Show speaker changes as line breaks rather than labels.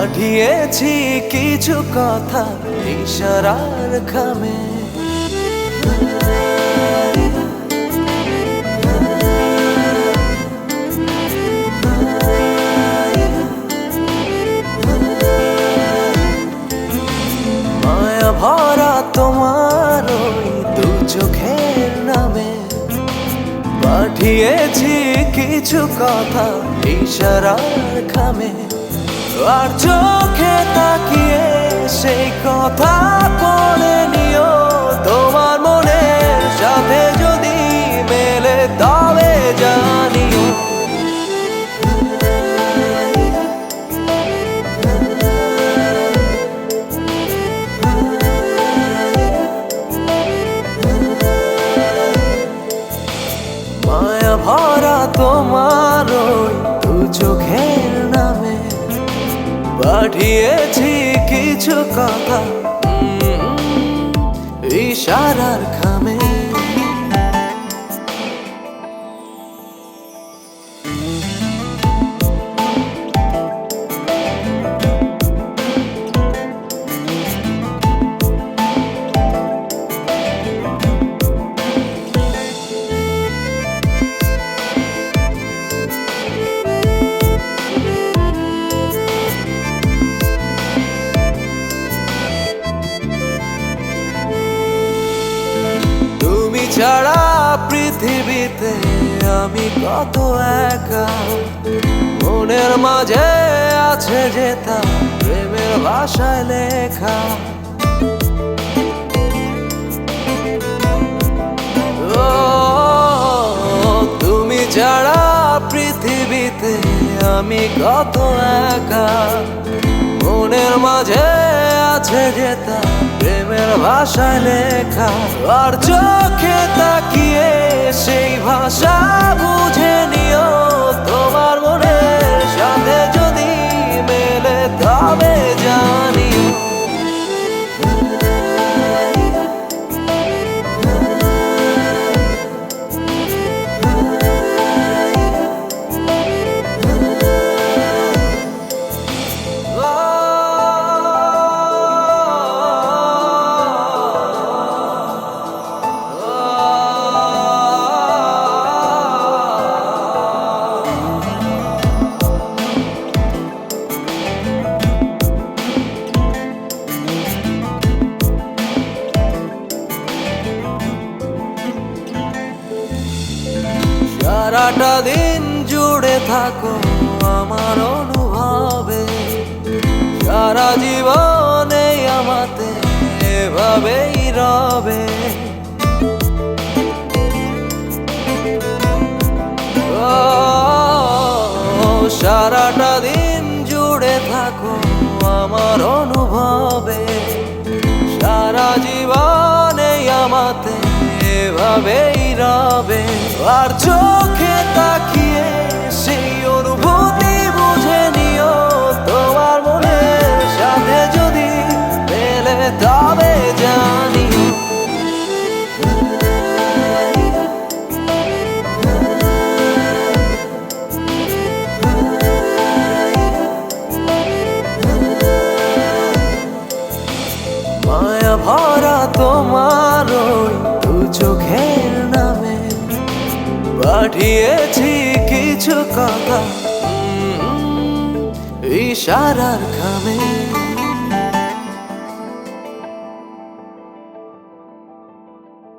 পাঠিয়েছি কিছু কথা ইশারার খামে মায়া ভরা তোমার ওই দু চোখের নামে। পাঠিয়েছি কিছু কথা ইশারার খামে আর চোখে তাকিয়ে সেই কথা পড়ে নিও। তোমার মনের সাথে যদি মেলে, তবে জানিও। মায়া ভরা তোমার পাঠিয়েছি কিছু কথা। ইশারার খামে ছাড়া পৃথিবীতে আমি কত একা। মনের মাঝে আছে যেতা প্রেমের ভাষায় লেখা। তুমি ছাড়া পৃথিবীতে আমি কত একা। মনের মাঝে আছে যেতা ভাষায় লেখা আর চোখে তাকিয়ে সেই ভাষা বুঝে নিও। তোমার সারাটা দিন জুড়ে থাকো আমার অনুভবে। সারা জীবনে আমাতে এভাবেই রবে। সারাটা দিন জুড়ে থাকো আমার অনুভবে। সারা জীবনে আমাতে এভাবেই রবে। আর চোখে পাঠিয়েছি কিছু কথা। ইশারার খামে